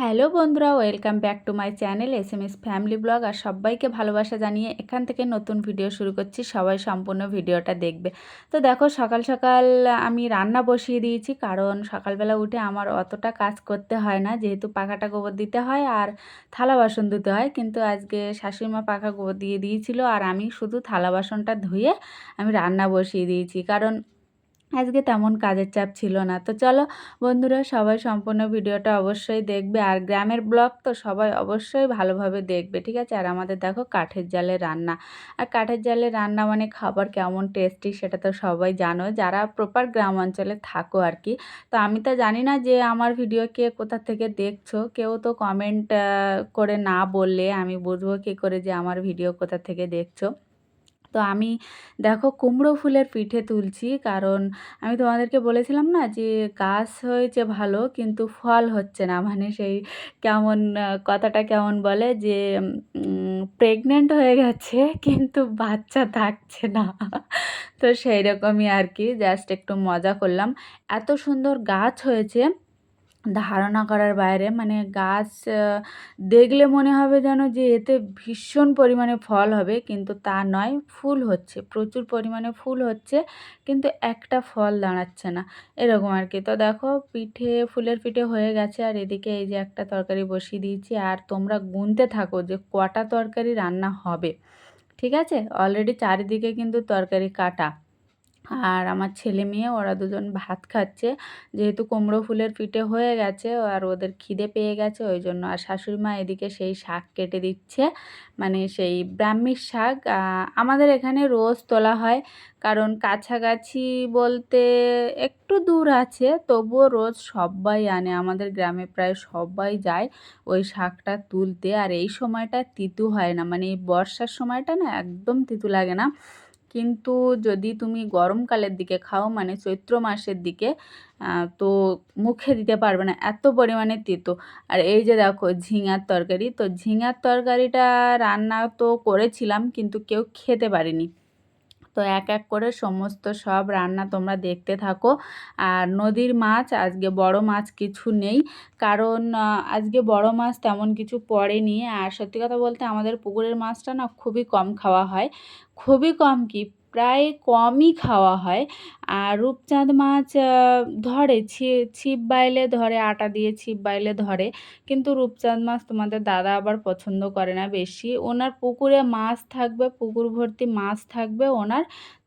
Hello বন্ধুরা, welcome back to my channel S M S family blog. আর সবাইকে ভালোবাসা জানিয়ে এখান থেকে নতুন ভিডিও শুরু করছি। সবাই সম্পূর্ণ ভিডিওটা দেখবে। তো দেখো, সকাল সকাল আমি রান্না বসিয়ে দিয়েছি, কারণ সকালবেলা উঠে আমার অতটা কাজ করতে হয় না। যেহেতু পাখাটা গোবর দিতে হয় আর থালা বাসন ধুতে হয়, কিন্তু আজকে শাশুড়িমা পাখা গোবর দিয়ে দিয়েছিল আর আমি শুধু থালা বাসনটা ধুয়ে আমি রান্না বসিয়ে দিয়েছি। কারণ আজকে তেমন কাজের চাপ ছিল না। তো চলো বন্ধুরা, সবাই সম্পূর্ণ ভিডিওটা অবশ্যই দেখবে। আর গ্রামের ব্লগ তো সবাই অবশ্যই ভালোভাবে দেখবে, ঠিক আছে? আর আমাদের দেখো কাঠের জালে রান্না। আর কাঠের জালে রান্না মানে খাবার কেমন টেস্টি সেটা তো সবাই জানো। যারা প্রপার গ্রাম অঞ্চলে থাকো আর কি। তো আমি তো জানি না যে আমার ভিডিও কে কোথা থেকে দেখছ। কেউ তো কমেন্ট করে না বললে আমি বুঝব কী করে যে আমার ভিডিও কোথা থেকে দেখছ। তো আমি দেখো কুমড়ো ফুলের পিঠে তুলছি, কারণ আমি তোমাদেরকে বলেছিলাম না যে গাছ হয়েছে ভালো, কিন্তু ফল হচ্ছে না। মানে সেই কেমন কথাটা কেমন বলে যে প্রেগনেন্ট হয়ে গেছে, কিন্তু বাচ্চা থাকছে না। তো সেই রকমই আর কি জাস্ট একটু মজা করলাম। এত সুন্দর গাছ হয়েছে ধারণা করার বাইরে মানে গাছ দেখলে মনে হবে যেন যে এতে ভীষণ পরিমাণে ফল হবে, কিন্তু তা নয়, ফুল হচ্ছে, প্রচুর পরিমাণে ফুল হচ্ছে, কিন্তু একটা ফল দাঁড়াচ্ছে না, এরকম আর কি। তো দেখো, পিঠে, ফুলের পিঠে হয়ে গেছে, আর এদিকে এই যে একটা তরকারি বসিয়ে দিয়েছি, আর তোমরা গুনতে থাকো যে কটা তরকারি রান্না হবে, ঠিক আছে? অলরেডি চারিদিকে কিন্তু তরকারি কাটা। আর আমার ছেলে মেয়ে, ওরা দুজন ভাত খাচ্ছে। যেহেতু কুমড়ো ফুলের পিঠে হয়ে গেছে, আর ওদের খিদে পেয়ে গেছে, ওই জন্য আর শাশুড়ি মা এদিকে সেই শাক কেটে দিচ্ছে। মানে সেই ব্রাহ্মীর শাক। আমাদের এখানে রোজ তোলা হয়, কারণ কাছাকাছি বলতে একটু দূর আছে, তবুও রোজ সবাই আনে। আমাদের গ্রামে প্রায় সবাই যায় ওই শাকটা তুলতে, আর এই সময়টা তিতু হয় না। মানে এই বর্ষার সময়টা না একদম তিতু লাগে না। কিন্তু যদি তুমি গরমকালের দিকে খাও মানে চৈত্র মাসের দিকে তো মুখে দিতে পারবে না, এত পরিমাণে তেতো। আর এই যে দেখো, ঝিঙার তরকারি, তো ঝিঙার তরকারিটা রান্না তো করেছিলাম, কিন্তু কেউ খেতে পারেনি। তো এক এক করে সমস্ত সব রান্না তোমরা দেখতে থাকো। আর নদীর মাছ, আজকে বড় মাছ কিছু নেই। কারণ আজকে বড় মাছ তেমন কিছু পড়েনি। আর সত্যি কথা বলতে আমাদের পুকুরের মাছটা না খুবই কম খাওয়া হয়। খুবই কম কি প্রায় কমই খাওয়া হয়। আর রূপচাঁদ মাছ ধরে ছিপ বাইলে ধরে, আটা দিয়ে ছিপ বাইলে ধরে। কিন্তু রূপচাঁদ মাছ তোমাদের দাদা আবার পছন্দ করে না বেশি। ওনার পুকুরে মাছ থাকবে পুকুর ভর্তি মাছ থাকবে, ওনার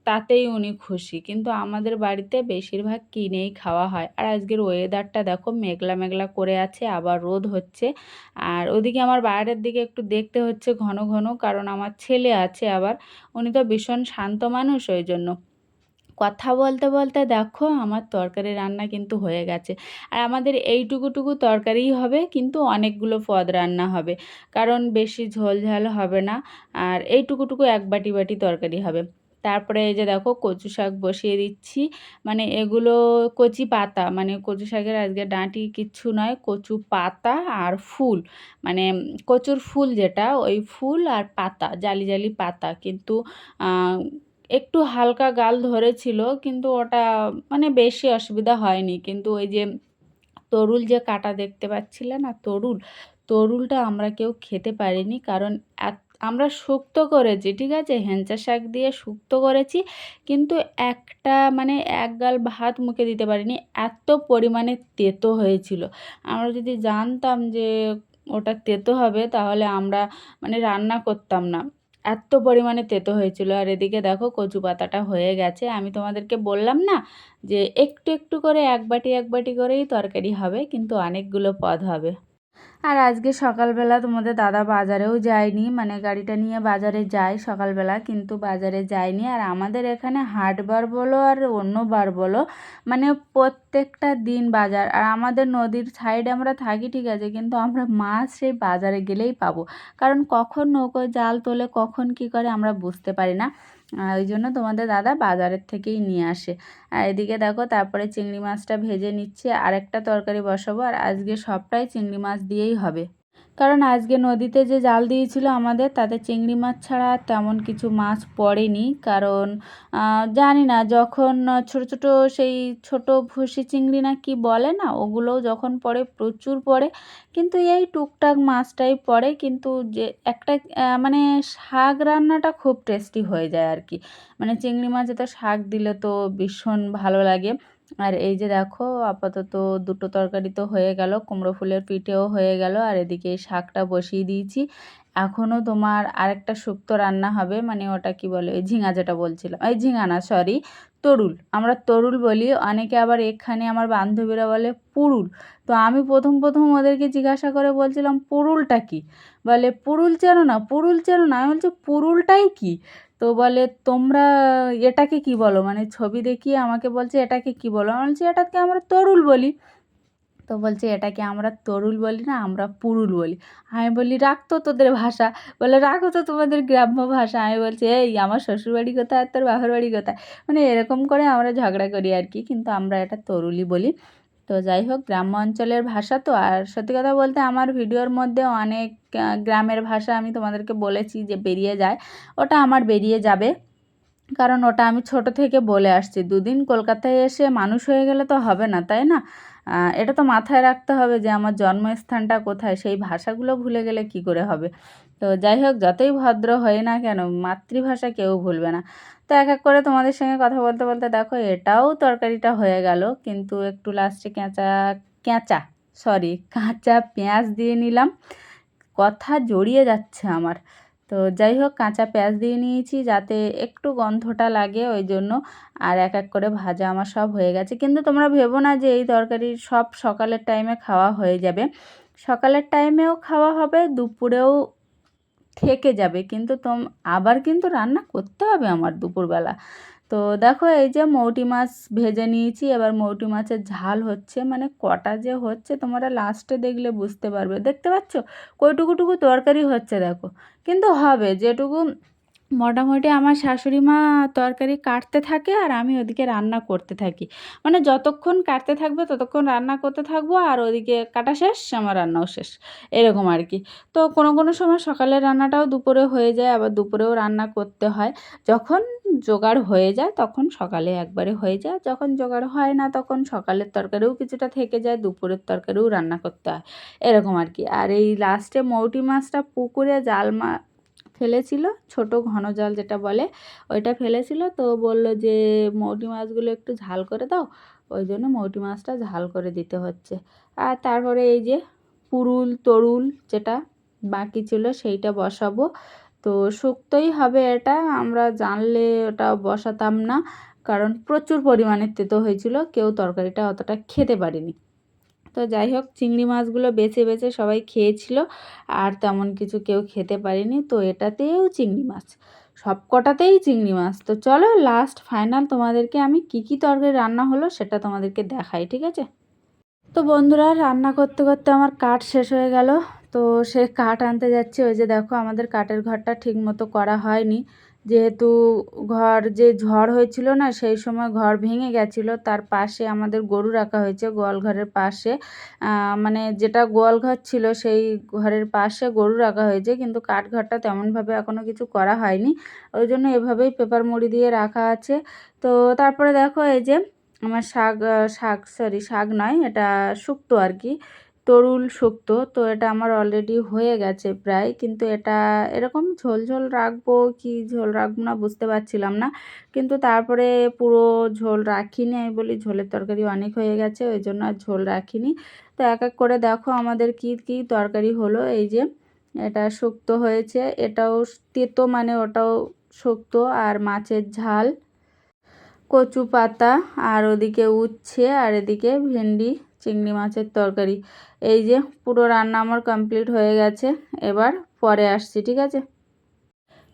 তাতেই উনি খুশি। কিন্তু আমাদের বাড়িতে বেশিরভাগ কিনেই খাওয়া হয়। আর আজকের ওয়েদারটা দেখো, মেঘলা মেঘলা করে আছে, আবার রোদ হচ্ছে। আর ওদিকে আমার বাইরের দিকে একটু দেখতে হচ্ছে ঘন ঘন, কারণ আমার ছেলে আছে আবার। উনি তো ভীষণ শান্ত মানুষ, ওই জন্য। কথা বলতে বলতে দেখো, আমার তরকারি রান্না কিন্তু হয়ে গেছে। আর আমাদের এইটুকুটুকু তরকারিই হবে, কিন্তু অনেকগুলো পদ রান্না হবে। কারণ বেশি ঝোলঝাল হবে না, আর এইটুকুটুকু এক বাটি বাটি তরকারি হবে। তারপরে এই যে দেখো কচু শাক বসিয়ে দিচ্ছি। মানে এগুলো কচি পাতা মানে কচু শাকের আজকে ডাঁটি কিচ্ছু নয়, কচু পাতা আর ফুল। মানে কচুর ফুল যেটা, ওই ফুল আর পাতা, জালি জালি পাতা। কিন্তু একটু হালকা গাল ধরেছিল, কিন্তু ওটা মানে বেশি অসুবিধা হয়নি। কিন্তু ওই যে তরুল যে কাটা দেখতে পাচ্ছিলে না, তরুল, তরুলটা আমরা কেউ খেতে পারিনি। কারণ এত আমরা শুক্ত করেছি, ঠিক আছে? হেঞ্চা শাক দিয়ে শুক্ত করেছি, কিন্তু একটা মানে এক গাল ভাত মুখে দিতে পারিনি, এত পরিমাণে তেতো হয়েছিল। আমরা যদি জানতাম যে ওটা তেতো হবে, তাহলে আমরা মানে রান্না করতাম না। এত পরিমাণে তেতো হয়েছিল। আর এদিকে দেখো, কচু পাতাটা হয়ে গেছে। আমি তোমাদেরকে বললাম না যে একটু একটু করে এক বাটি এক বাটি করেই তরকারি হবে, কিন্তু অনেকগুলো পদ হবে। আর আজকে সকালবেলা তোমাদের দাদা বাজারেও যায়নি মানে গাড়িটা নিয়ে বাজারে যায় সকালবেলা, কিন্তু বাজারে যায়নি। আর আমাদের এখানে হাটবার বলো আর অন্য বার বলো মানে প্রত্যেকটা দিন বাজার। আর আমাদের নদীর সাইডে আমরা থাকি, ঠিক আছে, কিন্তু আমরা মাছ সেই বাজারে গেলেই পাবো। কারণ কখন নৌকো জাল তোলে, কখন কি করে আমরা বুঝতে পারি না। ওই জন্য তোমাদের দাদা বাজারের থেকেই নিয়ে আসে। আর এদিকে দেখো তারপরে চিংড়ি মাছটা ভেজে নিচ্ছে। আর একটা তরকারি বসাবো। আর আজকে সবটাই চিংড়ি মাছ দিয়েই হবে। কারণ আজকে নদীতে যে জাল দিয়েছিল আমাদের, তাতে চিংড়ি মাছ ছাড়া তেমন কিছু মাছ পড়েনি। কারণ জানি না, যখন ছোট ছোট সেই ছোট ভুসি চিংড়ি না কি বলে না, ওগুলোও যখন পড়ে প্রচুর পড়ে। কিন্তু এই টুকটাক মাছটাই পড়ে, কিন্তু যে একটা মানে শাক রান্নাটা খুব টেস্টি হয়ে যায় আর কি। মানে চিংড়ি মাছে তো শাক দিলে তো ভীষণ ভালো লাগে। আর এই যে দেখো, আপাতত দুটো তরকারি তো হয়ে গেল, কুমড়ো ফুলের পিঠেও হয়ে গেল, আর এদিকে শাকটা বসিয়ে দিয়েছি। এখনও তোমার আরেকটা শুক্তো রান্না হবে মানে ওটা কি বলে, ওই ঝিঙা যেটা বলছিলাম, এই ঝিঙা না সরি তরুল। আমরা তরুল বলি, অনেকে আবার এখানে আমার বান্ধবীরা বলে পুরুল। তো আমি প্রথম প্রথম ওদেরকে জিজ্ঞাসা করে বলছিলাম, পুরুলটা কি? বলে, পুরুল চেনো না, পুরুল চেনো না। আমি বলছি, পুরুলটাই কি? তো বলে, তোমরা এটাকে কি বলো? মানে ছবি দেখিয়ে আমাকে বলছে, এটাকে কি বলো? আমি বলছি, এটাকে আমরা তরুল বলি। তো বলছে, এটাকে আমরা তরুল বলি না, আমরা পুরুল বলি। আমি বলি রাখতো তোদের ভাষা। বলে রাখো তো তোমাদের গ্রাম্য ভাষা। আমি বলছি, এই, আমার শ্বশুরবাড়ি কোথায় আর তোর বাপের বাড়ি কোথায়? মানে এরকম করে আমরা ঝগড়া করি আর কি, কিন্তু আমরা এটা তরুলই বলি। তো যাই হোক, গ্রাম্য অঞ্চলের ভাষা তো। আর সত্যি কথা বলতে আমার ভিডিওর মধ্যে অনেক গ্রামের ভাষা আমি তোমাদেরকে বলেছি যে বেরিয়ে যায়। ওটা আমার বেরিয়ে যাবে। কারণ ওটা আমি ছোট থেকে বলে আসছি। দুদিন কলকাতায় এসে মানুষ হয়ে গেলে তো হবে না, তাই না? এটা তো মাথায় রাখতে হবে যে আমার জন্মস্থানটা কোথায়? সেই ভাষাগুলো ভুলে গেলে কি করে হবে? তো যাই হোক, যতই ভদ্র হয় না কেন, মাতৃভাষা কেউ ভুলবে না। তো এক এক করে তোমাদের সঙ্গে কথা বলতে বলতে দেখো, এটাও তরকারিটা হয়ে গেল। কিন্তু একটু লাস্টে কেঁচা কেঁচা সরি কাঁচা পেঁয়াজ দিয়ে নিলাম। কথা জড়িয়ে যাচ্ছে আমার। তো যাই হোক, কাঁচা পেঁয়াজ দিয়ে নিয়েছি যাতে একটু গন্ধটা লাগে ওই জন্য। আর এক এক করে ভাজা আমার সব হয়ে গেছে। কিন্তু তোমরা ভেবো না যে এই তরকারি সব সকালের টাইমে খাওয়া হয়ে যাবে। সকালের টাইমেও খাওয়া হবে, দুপুরেও থেকে যাবে। কিন্তু তোম, আবার কিন্তু রান্না করতে হবে আমার দুপুরবেলা। তো দেখো এই যে মৌটি মাছ ভেজে নিয়েছি, এবার মৌটি মাছের ঝাল হচ্ছে মানে কটা যে হচ্ছে তোমরা লাস্টে দেখলে বুঝতে পারবে। দেখতে পাচ্ছ? কইটুকুটুকু তরকারি হচ্ছে দেখো। কিন্তু হবে যেটুকু মোটামুটি আমার শাশুড়ি মা তরকারি কাটতে থাকে আর আমি ওদিকে রান্না করতে থাকি। মানে যতক্ষণ কাটতে থাকবে ততক্ষণ রান্না করতে থাকব আর ওদিকে কাটা শেষ, আমার রান্নাও শেষ। এরকম আর কি। তো কোনো কোনো সময় সকালের রান্নাটাও দুপুরে হয়ে যায়, আবার দুপুরেও রান্না করতে হয়। যখন জোগাড় হয়ে যায় তখন সকালে একবারে হয়ে যায়, যখন জোগাড় হয় না তখন সকালের তরকারিও কিছুটা থেকে যায়, দুপুরের তরকারিও রান্না করতে হয়। এরকম আর কি। আর এই লাস্টে মৌটি মাছটা পুকুরে জাল মা ফেলেছিল, ছোট ঘন জল যেটা বলে, ওইটা ফেলেছিল। তো বলল যে মৌটি মাছগুলো একটু ঝাল করে দাও, ওই জন্য মৌটি মাছটা ঝাল করে দিতে হচ্ছে। আর তারপরে এই যে পুরুল, তরুল যেটা বাকি ছিল সেইটা বসাবো। তো শুক্তই হবে এটা, আমরা জানলে ওটা বসাতাম না, কারণ প্রচুর পরিমাণে তেতো হয়েছিল, কেউ তরকারিটা অতটা খেতে পারেনি। তো যাই হোক, চিংড়ি মাছগুলো বেছে বেছে সবাই খেয়েছিল আর তেমন কিছু কেউ খেতে পারেনি। তো এটাতেও চিংড়ি মাছ সব কটাতেই চিংড়ি মাছ। তো চলো লাস্ট ফাইনাল তোমাদেরকে আমি কি কি তরকারি রান্না হলো সেটা তোমাদেরকে দেখাই, ঠিক আছে? তো বন্ধুরা, রান্না করতে করতে আমার কাঠ শেষ হয়ে গেল। তো সে কাঠ আনতে যাচ্ছে, ওই যে দেখো আমাদের কাঠের ঘরটা ঠিক মতো করা হয়নি। যেহেতু ঘর যে ঝড় হয়েছিল না, সেই সময় ঘর ভেঙে গেছিল। তার পাশে আমাদের গরু রাখা হয়েছে গোয়াল ঘরের পাশে। মানে যেটা গোয়াল ঘর ছিল, সেই ঘরের পাশে গরু রাখা হয়েছে। কিন্তু কাঠ ঘরটা তেমনভাবে এখনও কিছু করা হয়নি। ওই জন্য এভাবেই পেপার মুড়ি দিয়ে রাখা আছে। তো তারপরে দেখো, এই যে আমার শাক শাক সরি শাক নয়, এটা শুক্তো আর কি। তরুল শুক্তো তো এটা আমার অলরেডি হয়ে গেছে প্রায়। কিন্তু এটা এরকম ঝোল ঝোল রাখব কি ঝোল রাখব না বুঝতে পারছিলাম না। কিন্তু তারপরে পুরো ঝোল রাখিনি, আমি বলি ঝোলের তরকারি অনেক হয়ে গেছে, ওই জন্য আর ঝোল রাখিনি। তো এক এক করে দেখো আমাদের কি কি তরকারি হলো। এই যে এটা শুক্তো হয়েছে, এটাও তেতো মানে ওটাও শুক্তো আর মাছের ঝাল কচু পাতা আর ওদিকে উচ্ছে, আর এদিকে ভেন্ডি। চিংড়ি মাছের তরকারি। এই যে পুরো রান্না আমার কমপ্লিট হয়ে গেছে। এবার পরে আসছি, ঠিক আছে?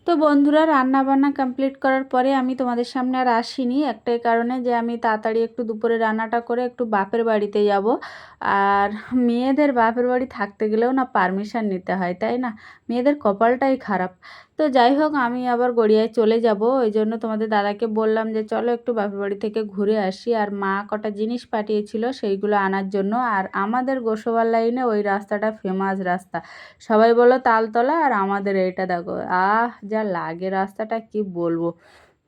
তো বন্ধুরা রান্না বান্না কমপ্লিট করার পরে আমি তোমাদের সামনে আর আসিনি। একটাই কারণে যে আমি তাড়াতাড়ি একটু দুপুরে রান্নাটা করে একটু বাপের বাড়িতে যাব। আর মেয়েদের বাপের বাড়ি থাকতে গেলেও না পারমিশন নিতে হয়, তাই না? মেয়েদের কপালটাই খারাপ। তো যাই হোক, আমি আবার গড়িয়ায় চলে যাব। ওই জন্য তোমাদের দাদাকে বললাম যে, চলো একটু বাপের বাড়ি থেকে ঘুরে আসি। আর মা কটা জিনিস পাঠিয়েছিল সেইগুলো আনার জন্য। আর আমাদের গোসবার লাইনে ওই রাস্তাটা ফেমাস রাস্তা। সবাই বলো তালতলা? আর আমাদের এইটা দেখো, আহ, যা লাগে রাস্তাটা, কি বলব?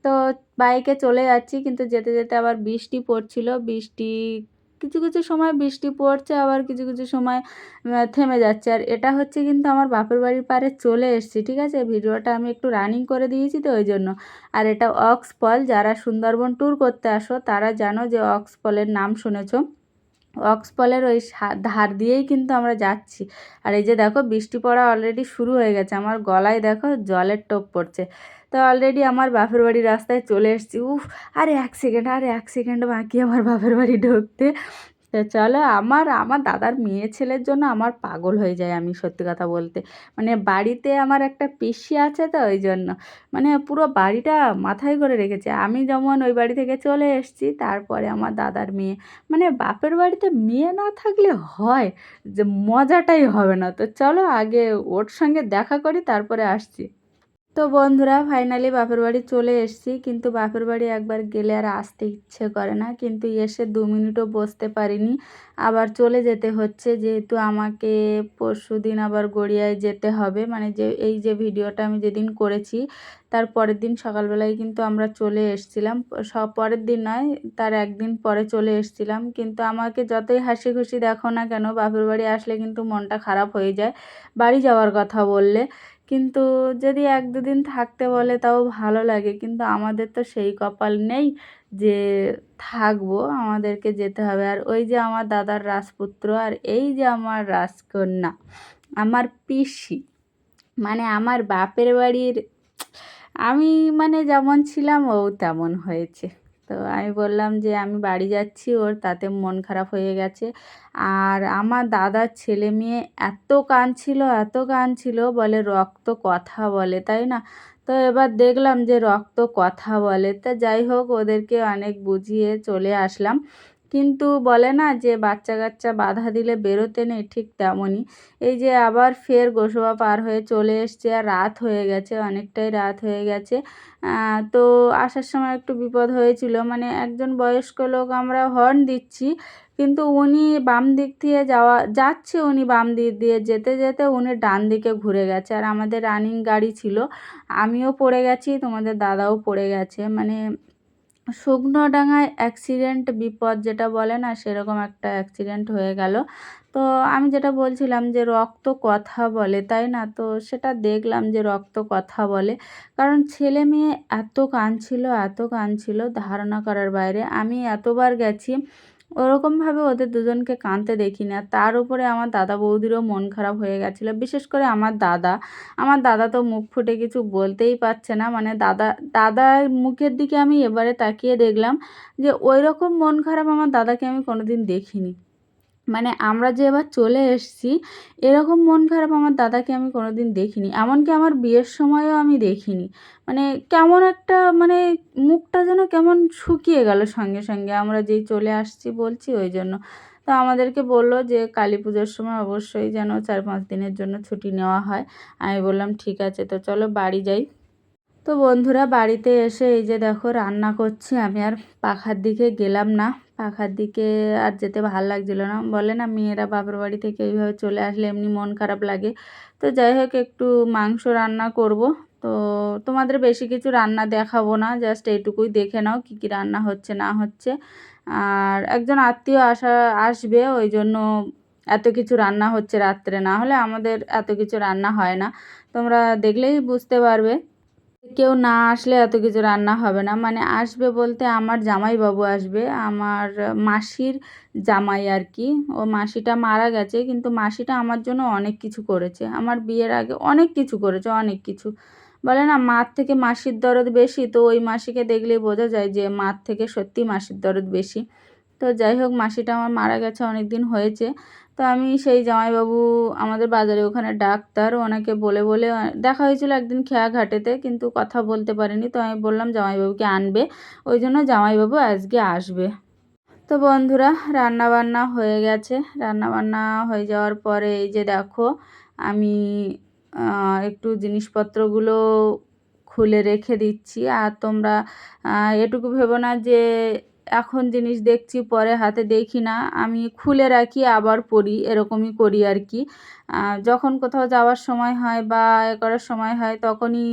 তো বাইকে চলে যাচ্ছি, কিন্তু যেতে যেতে আবার বৃষ্টি পড়ছিল। বৃষ্টি কিছু কিছু সময় বৃষ্টি পড়ছে, আবার কিছু কিছু সময় থেমে যাচ্ছে। আর এটা হচ্ছে কিন্তু আমার বাপের বাড়ির পারে চলে এসছে, ঠিক আছে? ভিডিওটা আমি একটু রানিং করে দিয়েছি তো ওই জন্য। আর এটা অক্সপল যারা সুন্দরবন ট্যুর করতে আসো, তারা জানো যে অক্সফলের নাম শুনেছো। অক্সপলের ওই ধার দিয়েই কিন্তু আমরা যাচ্ছি। আর এই যে দেখো, বৃষ্টি পড়া অলরেডি শুরু হয়ে গেছে। আমার গলায় দেখো জলের টোপ পড়ছে। তো অলরেডি আমার বাপের বাড়ির রাস্তায় চলে এসেছি। উফ, আরে এক সেকেন্ড আরে এক সেকেন্ড বাকি আমার বাপের বাড়ি ঢুকতে। চলো। আমার আমার দাদার মেয়ে ছেলের জন্য আমার পাগল হয়ে যায় আমি সত্যি কথা বলতে। মানে বাড়িতে আমার একটা পিসি আছে তো ওই জন্য। মানে পুরো বাড়িটা মাথায় করে রেখেছে। আমি যেমন ওই বাড়ি থেকে চলে এসেছি, তারপরে আমার দাদার মেয়ে। মানে বাপের বাড়িতে মেয়ে না থাকলে হয় যে মজাটাই হবে না। তো চলো আগে ওর সঙ্গে দেখা করি, তারপরে আসছি। তো বন্ধুরা ফাইনালি বাপের বাড়ি চলে এসেছি। কিন্তু বাপের বাড়ি একবার গেলে আর আসতে ইচ্ছে করে না। কিন্তু এসে দু মিনিটও বসতে পারিনি। আবার চলে যেতে হচ্ছে। যেহেতু আমাকে পরশু দিন আবার গড়িয়ায় যেতে হবে। মানে যে, এই যে ভিডিওটা আমি যেদিন করেছি, তার পরের দিন সকালবেলায় কিন্তু আমরা চলে এসছিলাম। পরের দিন নয়, তার একদিন পরে চলে এসছিলাম। কিন্তু আমাকে যতই হাসি খুশি দেখো না কেন, বাপের বাড়ি আসলে কিন্তু মনটা খারাপ হয়ে যায়। বাড়ি যাওয়ার কথা বললে। কিন্তু যদি এক দুদিন থাকতে বলে তাও ভালো লাগে। কিন্তু আমাদের তো সেই কপাল নেই যে থাকব, আমাদেরকে যেতে হবে। আর ওই যে আমার দাদার রাজপুত্র আর এই যে আমার রাজকন্যা, আমার পিসি মানে আমার বাপের বাড়ির, আমি মানে যেমন ছিলাম ও তেমন হয়েছে। তো আমি বললাম যে, আমি বাড়ি যাচ্ছি ওর, তাতে মন খারাপ হয়ে গেছে। আর আমার দাদার ছেলে মেয়ে এত কান ছিল এত কান ছিল বলে রক্ত কথা বলে, তাই না? তো এবার দেখলাম যে, রক্ত কথা বলে। তা যাই হোক, ওদেরকে অনেক বুঝিয়ে চলে আসলাম। কিন্তু বলে না যে বাচ্চা কাচ্চা বাধা দিলে বেরোতে নেই ঠিক তেমনই। এই যে আবার ফের গোসবা পার হয়ে চলে এসছে আর রাত হয়ে গেছে, অনেকটাই রাত হয়ে গেছে। তো আসার সময় একটু বিপদ হয়েছিল। মানে একজন বয়স্ক লোক আমরা হর্ন দিচ্ছি, কিন্তু উনি বাম দিক দিয়ে যাওয়া, যাচ্ছে উনি বাম দিক দিয়ে। যেতে যেতে উনি ডান দিকে ঘুরে গেছে। আর আমাদের রানিং গাড়ি ছিল। আমিও পড়ে গেছি, তোমাদের দাদাও পড়ে গেছে। মানে শুকনো ডাঙায় অ্যাক্সিডেন্ট বিপদ যেটা বলে না, সেরকম একটা অ্যাক্সিডেন্ট হয়ে গেল। তো আমি যেটা বলছিলাম যে রক্ত কথা বলে, তাই না? তো সেটা দেখলাম যে রক্ত কথা বলে। কারণ ছেলে মেয়ে এত কাঁদছিল এত কাঁদছিল ধারণা করার বাইরে। আমি এতবার গেছি ওরকমভাবে ওদের দুজনকে কাঁদতে দেখি না তার উপরে আমার দাদা বৌদিরও মন খারাপ হয়ে গেছিল। বিশেষ করে আমার দাদা। আমার দাদা তো মুখ ফুটে কিছু বলতেই পারছে না। মানে দাদা, দাদার মুখের দিকে আমি এবারে তাকিয়ে দেখলাম যে ওই রকম মন খারাপ আমার দাদাকে আমি কোনোদিন দেখিনি। মানে আমরা যে এবার চলে এসেছি, এরকম মন খারাপ আমার দাদাকে আমি কোনো দিন দেখিনি। এমনকি আমার বিয়ের সময়ও আমি দেখিনি। মানে কেমন একটা মানে মুখটা যেন কেমন শুকিয়ে গেল সঙ্গে সঙ্গে। আমরা যেই চলে আসছি বলছি ওই জন্য। তো আমাদেরকে বলল যে কালী পুজোর সময় অবশ্যই যেন চার পাঁচ দিনের জন্য ছুটি নেওয়া হয়। আমি বললাম, ঠিক আছে, তো চলো বাড়ি যাই। তো বন্ধুরা, বাড়িতে এসে এই যে দেখো রান্না করছি। আমি আর পাখার দিকে গেলাম না। পাখার দিকে আর যেতে ভালো লাগছিল না। বলে, না, মেয়েরা বাপের বাড়ি থেকে এইভাবে চলে আসলে এমনি মন খারাপ লাগে। তো যাই হোক, একটু মাংস রান্না করব। তো তোমাদের বেশি কিছু রান্না দেখাবো না, জাস্ট এইটুকুই দেখে নাও কী কী রান্না হচ্ছে, না হচ্ছে। আর একজন আত্মীয় আসা, আসবে, ওই জন্য এত কিছু রান্না হচ্ছে রাত্রে। না হলে আমাদের এত কিছু রান্না হয় না। তোমরা দেখলেই বুঝতে পারবে। কেউ না আসলে এত কিছু রান্না হবে না। মানে আসবে বলতে আমার জামাইবাবু আসবে, আমার মাসির জামাই আর কি ও মাসিটা মারা গেছে, কিন্তু মাসিটা আমার জন্য অনেক কিছু করেছে। আমার বিয়ের আগে অনেক কিছু করেছে, অনেক কিছু। বলে না, মার থেকে মাসির দরদ বেশি, তো ওই মাসিকে দেখলেই বোঝা যায় যে মার থেকে সত্যি মাসির দরদ বেশি। তো যাই হোক, মাসিটা আমার মারা গেছে অনেক দিন হয়েছে। তো আমি সেই জামাইবাবু, আমাদের বাজারে ওখানে ডাক্তার, ওনাকে বলে বলে দেখা হয়েছিল একদিন খেয়াঘাটেতে, কিন্তু কথা বলতে পারিনি, তো আমি বললাম জামাইবাবুকে আনবে। ওই জন্য জামাইবাবু আজকে আসবে। তো বন্ধুরা রান্না বান্না হয়ে গেছে। রান্না বান্না হয়ে যাওয়ার পরে এই যে দেখো, আমি একটু জিনিসপত্রগুলো খুলে রেখে দিচ্ছি। আর তোমরা এটুকু ভেবো না যে এখন জিনিস দেখছি, পরে হাতে দেখি না। আমি খুলে রাখি, আবার পরি এরকমই করি আর কি। যখন কোথাও যাওয়ার সময় হয় বা এ করার সময় হয়, তখনই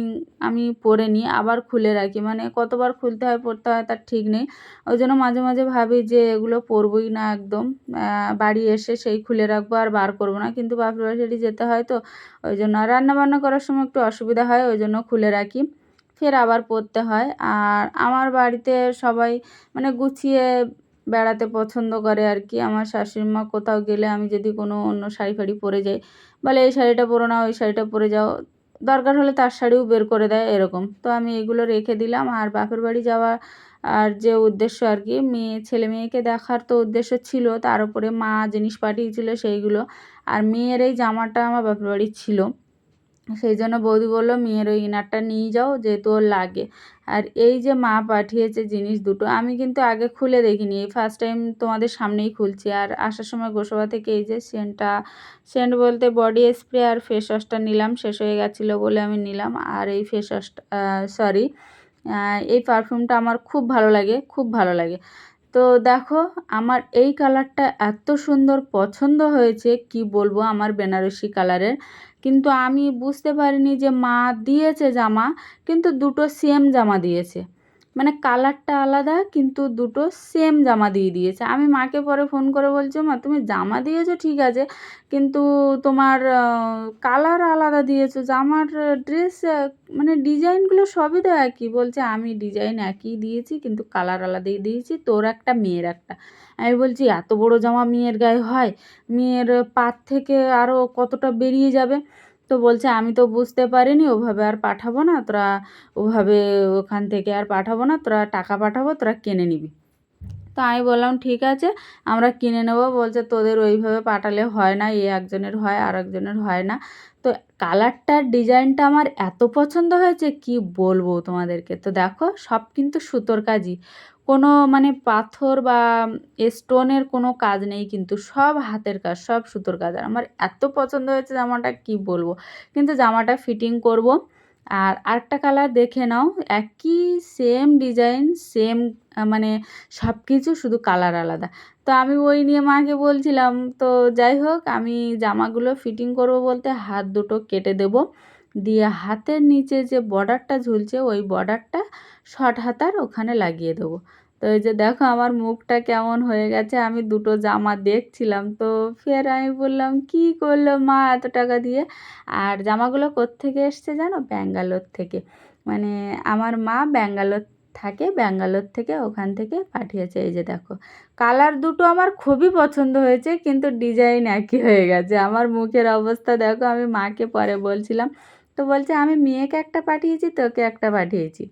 আমি পরে নিই, আবার খুলে রাখি। মানে কতবার খুলতে হয়, পড়তে হয় তার ঠিক নেই। ওই জন্য মাঝে মাঝে ভাবি যে এগুলো পরবই না একদম। বাড়ি এসে সেই খুলে রাখব আর বার করব না। কিন্তু বাপের বাড়ি যেতে হয় তো, ওই জন্য আর রান্না বান্না করার সময় একটু অসুবিধা হয়, ওই জন্য খুলে রাখি। ফের আবার পরতে হয়। আর আমার বাড়িতে সবাই মানে গুছিয়ে বেড়াতে পছন্দ করে আর কি। আমার শাশুড়ি মা কোথাও গেলে আমি যদি কোনো অন্য শাড়ি ফাড়ি পরে যাই, বলে এই শাড়িটা পরো না, ওই শাড়িটা পরে যাও। দরকার হলে তার শাড়িও বের করে দেয় এরকম। তো আমি এগুলো রেখে দিলাম। আর বাপের বাড়ি যাওয়া আর যে উদ্দেশ্য আর কি, মেয়ে, ছেলে মেয়েকে দেখার তো উদ্দেশ্য ছিল। তার উপরে মা জিনিস পাঠিয়েছিল সেইগুলো। আর মেয়ের এই জামাটা আমার বাপের বাড়ির ছিল। সেই জন্য বৌদি বলল, মেয়ের ওই ইনারটা নিয়ে যাও, যেহেতু ওর লাগে। আর এই যে মা পাঠিয়েছে জিনিস দুটো, আমি কিন্তু আগে খুলে দেখিনি। এই ফার্স্ট টাইম তোমাদের সামনেই খুলছি। আর আসার সময় গোসবা থেকে এই যে সেন্টটা, সেন্ট বলতে বডি স্প্রে আর ফেস ওয়াশটা নিলাম, শেষ হয়ে গেছিল বলে আমি নিলাম। আর এই ফেস ওয়াশটা সরি এই পারফিউমটা আমার খুব ভালো লাগে, খুব ভালো লাগে। তো দেখো, আমার এই কালারটা এত সুন্দর পছন্দ হয়েছে, কি বলব আমার বেনারসি কালারের কিন্তু আমি বুঝতে পারিনি যে মা দিয়েছে জামা কিন্তু দুটো সেম জামা দিয়েছে। মানে কালারটা আলাদা, কিন্তু দুটো সেম জামা দিয়ে দিয়েছে। আমি মাকে পরে ফোন করে বলছি, মা, তুমি জামা দিয়েছ, ঠিক আছে, কিন্তু তোমার কালার আলাদা দিয়েছ। জামার ড্রেস মানে ডিজাইনগুলো সবই তো একই। বলছে, আমি ডিজাইন একই দিয়েছি, কিন্তু কালার আলাদাই দিয়েছি, তোর একটা, মেয়ের একটা। আমি বলছি, এত বড় জামা মেয়ের গায়ে হয়? মেয়ের পাত থেকে আরও কতটা বেরিয়ে যাবে? তো বলছে, আমি তো বুঝতে পারিনি, ওভাবে আর পাঠাবো না, তোরা ওভাবে ওখান থেকে আর পাঠাবো না, তোরা টাকা পাঠাবো, তোরা কিনে নিবি। তো আমি বললাম, ঠিক আছে, আমরা কিনে নেব। বলছে, তোদের ওইভাবে পাঠালে হয় না, এ একজনের হয়, আর একজনের হয় না। তো কালারটার ডিজাইনটা আমার এত পছন্দ হয়েছে, কি বলব তোমাদেরকে? তো দেখো, সব কিন্তু সুতোর কাজই। কোনো মানে পাথর বা স্টোনের কোনো কাজ নেই কিন্তু সব হাতের কাজ, সব সুতোর কাজ। আর আমার এত পছন্দ হয়েছে জামাটা, কি বলব? কিন্তু জামাটা ফিটিং করব। আর আরেকটা কালার দেখে নাও, একই সেম ডিজাইন সেম মানে সব কিছু শুধু কালার আলাদা। তো আমি ওই নিয়ে মাকে বলছিলাম, তো যাই হোক, আমি জামাগুলো ফিটিং করব বলতে হাত দুটো কেটে দেব। দিয়ে হাতের নিচে যে বর্ডারটা ঝুলছে, ওই বর্ডারটা শর্ট হাতার ওখানে লাগিয়ে দেবো। তো এই যে দেখো আমার মুখটা কেমন হয়ে গেছে, আমি দুটো জামা দেখছিলাম। তো ফের আমি বললাম, কি করল মা এত টাকা দিয়ে? আর জামাগুলো কোত্থেকে এসছে জানো? ব্যাঙ্গালোর থেকে। মানে আমার মা ব্যাঙ্গালোর থাকে, ব্যাঙ্গালোর থেকে ওখান থেকে পাঠিয়েছে। এই যে দেখো, কালার দুটো আমার খুবই পছন্দ হয়েছে, কিন্তু ডিজাইন একই হয়ে গেছে। আমার মুখের অবস্থা দেখো, আমি মাকে পরে বলছিলাম তো বলছে, আমি মেয়েকে একটা পাঠিয়েছি, তোকে একটা পাঠিয়েছি।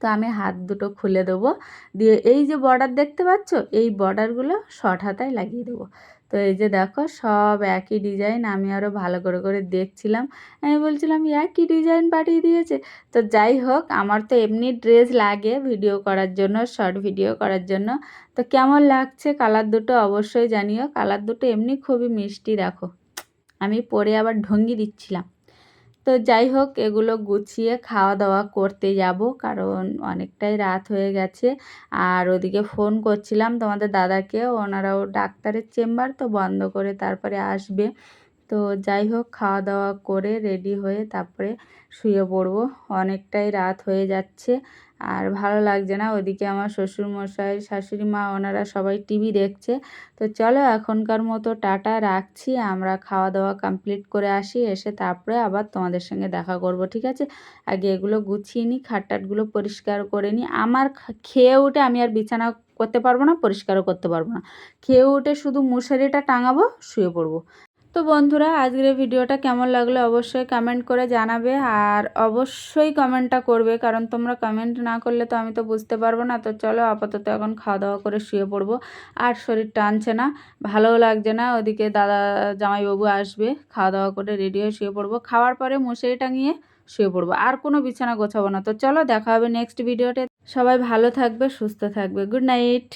তো আমি হাত দুটো খুলে দেবো, দিয়ে এই যে বর্ডার দেখতে পাচ্ছ, এই বর্ডারগুলো শর্ট হাতায় লাগিয়ে দেবো। তো এই যে দেখো, সব একই ডিজাইন আমি আরও ভালো করে করে দেখছিলাম। আমি বলছিলাম একই ডিজাইন পাঠিয়ে দিয়েছে? তো যাই হোক, আমার তো এমনি ড্রেস লাগে ভিডিও করার জন্য শর্ট ভিডিও করার জন্য। তো কেমন লাগছে? কালার দুটো অবশ্যই জানিও। কালার দুটো এমনি খুবই মিষ্টি, দেখো। আমি পরে আবার ঢঙ্গি দিচ্ছিলাম। তো যাই হোক, এগুলো গুছিয়ে খাওয়া দাওয়া করতে যাব, কারণ অনেকটাই রাত হয়ে গেছে। আর ওদিকে ফোন করছিলাম তোমাদের দাদাকে, ওনারাও ডাক্তারের চেম্বার, তো বন্ধ করে তারপরে আসবে। তো যাই হোক খাওয়া দাওয়া করে রেডি হয়ে তারপরে শুয়ে পড়ব। অনেকটাই রাত হয়ে যাচ্ছে। আর ভালো লাগছে না। ওদিকে আমার শ্বশুরমশাই, শাশুড়ি মা, ওনারা সবাই টিভি দেখছে। তো চলো এখনকার মতো টাটা রাখছি। আমরা খাওয়া দাওয়া কমপ্লিট করে আসি, এসে তারপরে আবার তোমাদের সঙ্গে দেখা করব, ঠিক আছে? আগে এগুলো গুছিয়ে নিই, খাটটাটগুলো পরিষ্কার করে নিই। আমার খেয়ে উঠে আমি আর বিছানা করতে পারব না, পরিষ্কারও করতে পারব না। খেয়ে উঠে শুধু মশারিটা টাঙাবো, শুয়ে পড়ব। তো বন্ধুরা, আজকের ভিডিওটা কেমন লাগল অবশ্যই কমেন্ট করে জানাবে আর অবশ্যই কমেন্টটা করবে, কারণ তোমরা কমেন্ট না করলে তো আমি তো বুঝতে পারব না। তো চলো আপাতত এখন খাওয়া দাওয়া করে শুয়ে পড়ব আর শরীর টানছে না, ভালোও লাগছে না। ওদিকে দাদা, জামাইবাবু আসবে, খাওয়া দাওয়া করে রেডি হয়ে শুয়ে পড়ব। খাওয়ার পরে মশারি টাঙিয়ে শুয়ে পড়ব, আর কোনো বিছানা গোছাবো না। তো চলো দেখা হবে নেক্সট ভিডিওতে সবাই ভালো থাকবে, সুস্থ থাকবে। Good night